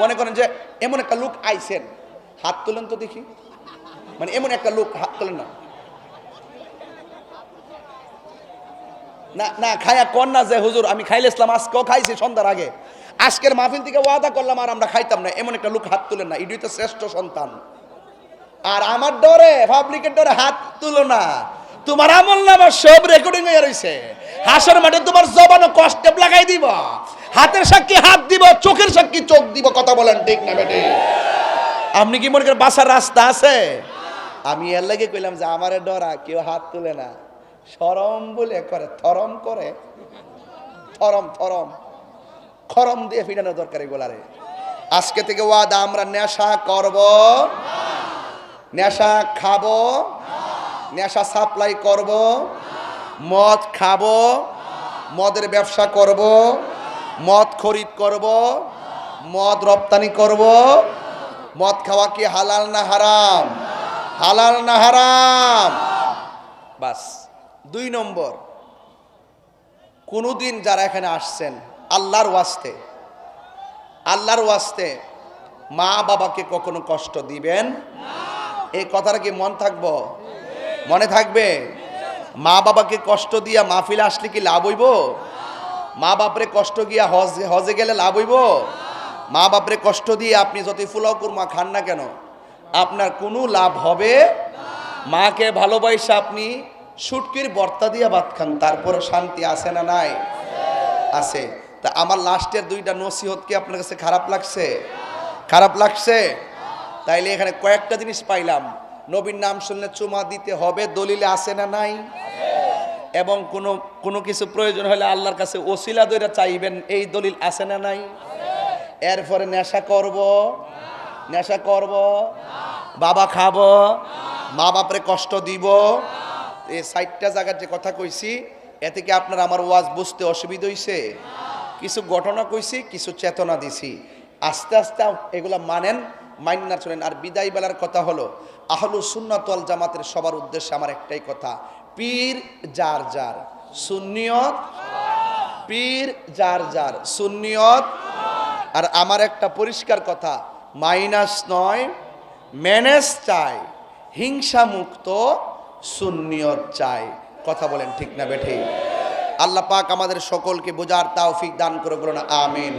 মনে করেন যে এমন একটা লোক আইছেন। হাত তোলেন তো দেখি। মানে এমন একটা লোক হাত তোলেন না। না খায়া কর না যে, হুজুর, আমি খাইলে ইসলাম, আজকেও খাইছি সন্ধ্যার আগে। আজকের মাহফিল থেকে ওয়াদা করলাম আর আমরা খাইতাম না। এমন একটা লোক হাত তুলেন না। ইডি তো শ্রেষ্ঠ সন্তান। আর আমার ডরে পাবলিকের ডরে হাত তুলো না। তোমার আমল নামা সব রেকর্ডিং হয়ে রয়েছে হাসর মাঠে তোমার জবানো কষ্টে লাগাই দিব। হাতের সাক্ষী হাত দিব, চোখের সাক্ষী চোখ দিব, কথা বলেন ঠিক না বেটে? আপনি কি মনে করেন বাসার রাস্তা আছে? আমি এর লাগে কইলাম যে আমারে ডরা, কেউ হাত তুলে না। সরম বলে করে, থরম করে। থরম থরম। খরম দিয়ে ফিরানো দরকার এগুলারে আজকে থেকে ওয়াদা, আমরা নেশা করব। নেশা খাব। নেশা সাপ্লাই করব। মদ খাব। মদের ব্যবসা করব। মদ খরিদ করব, মদ রপ্তানি করব, মদ খাওয়া কি হালাল না হারাম? হালাল না হারাম? বাস, দুই নম্বর, কোনোদিন যারা এখানে আসছেন, আল্লাহর ওয়াস্তে আল্লাহর ওয়াস্তে মা বাবাকে কখনো কষ্ট দিবেন? এই কথাটা কি মন থাকব? মনে থাকবে? মা বাবাকে কষ্ট দিয়া মাহফিলে আসলে কি লাভ হইব? মা বাপরে কষ্ট গিয়া হজে হজে গেলে লাভ হইব? মা বাপরে কষ্ট দিয়ে আপনি যতই ফুলাও কুরমা খান না কেন? আপনার কোনো লাভ হবে? মাকে ভালোবাসে আপনি সুটকির বর্তা দিয়া ভাত খান, তারপরে শান্তি আছে না নাই? আছে। তা আমার লাস্টের দুইটা নসিহত কি আপনার কাছে খারাপ লাগছে? খারাপ লাগছে? তাইলে এখানে কয়েকটা জিনিস পাইলাম। নবীর নাম শুনলে চুমা দিতে হবে, দলিলে আছে না নাই? এবং কোনো কোনো কিছু প্রয়োজন হলে আল্লাহর কাছে ওসিলা দইরা চাইবেন, এই দলিল আছে না নাই? এরপরে নেশা করব। নেশা করব। বাবা খাব। মা বাপরে কষ্ট দিব। এই সাইটটা জায়গার যে কথা কইছি এ থেকে আপনার আমার ওয়াজ বুঝতে অসুবিধা হইছে? কিছু ঘটনা কইছি, কিছু চেতনা দিছি। আস্তে আস্তে এগুলা মানেন মাইন্না শোনেন আর বিদায় বেলার কথা হলো, আহলু সুন্নাতল জামাতের সবার উদ্দেশ্যে আমার একটাই কথা, পীর যার যার, সুন্নিয়ত, পীর যার যার, সুন্নিয়ত। আর আমার একটা পরিষ্কার কথা, মাইনাস নয়, ম্যানেজ চাই হিংসা মুক্ত সুন্নিয়ত চাই। কথা বলেন ঠিক না বেঠে? আল্লাহ পাক আমাদের সকলকে বোঝার তাওফিক দান করে বলুন, আমিন।